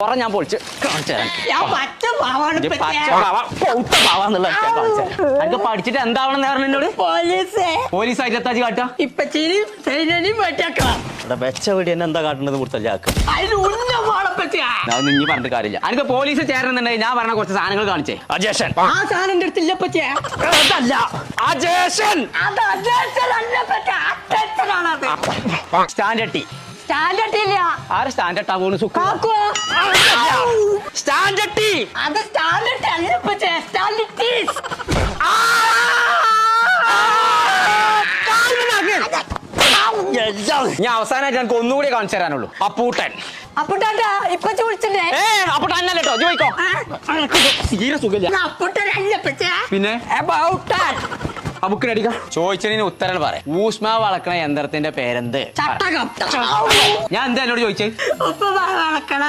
പുറം ഞാൻ പൊളിച്ച് കാണിച്ചു തരാം. അനക്ക് പഠിച്ചിട്ട് എന്താവണം എന്നോട് പോലീസേ. എത്താച്ച് കാട്ടാ? ഇവിടെ എന്നെ എന്താ കാട്ടുന്നത് കൊടുത്തല്ലാക്ക് ഞാൻ ഇനി പറഞ്ഞിട്ട് കാര്യമില്ല. അനക്ക് പോലീസ് ചേരുന്നുണ്ടെങ്കിൽ ഞാൻ പറഞ്ഞ കുറച്ച് സാധനങ്ങൾ കാണിച്ചേ. അജേഷൻ. ആ സാധനം എന്റെ അടുത്തില്ല അതല്ല. അജേഷൻ. Standard tea. സ്റ്റാൻഡേർഡ് ഇല്ല. ആര് സ്റ്റാൻഡേർഡ് ആവുന്നു സുഖം കാക്കോ. Standard tea. അത് സ്റ്റാൻഡേർഡ് അല്ല പച്ചേ സ്റ്റാൻഡേർഡ് ടീസ് ഞാൻ അവസാനമായിട്ട് എനിക്ക് ഒന്നുകൂടി കാണിച്ചു തരാനുള്ളൂ. അപ്പൂട്ടൻ. അപ്പുട്ടാ ഇപ്പൊ വിളിച്ചില്ലേ? ഏ അപ്പൂട്ടൻ അന്നല്ല കേട്ടോ ചോദിക്കോ തീരെ സുഖമില്ല. അല്ല പച്ചേ പിന്നെ? About ചോദിച്ചതിന് ഉത്തരം പറ ഊഷ്മാവ് വളക്കണ യന്ത്രത്തിന്റെ പേരെന്ത്? ചട്ടകം ഞാൻ എന്താ എന്നോട് ചോദിച്ചത് ഉപ്പ് വളക്കണം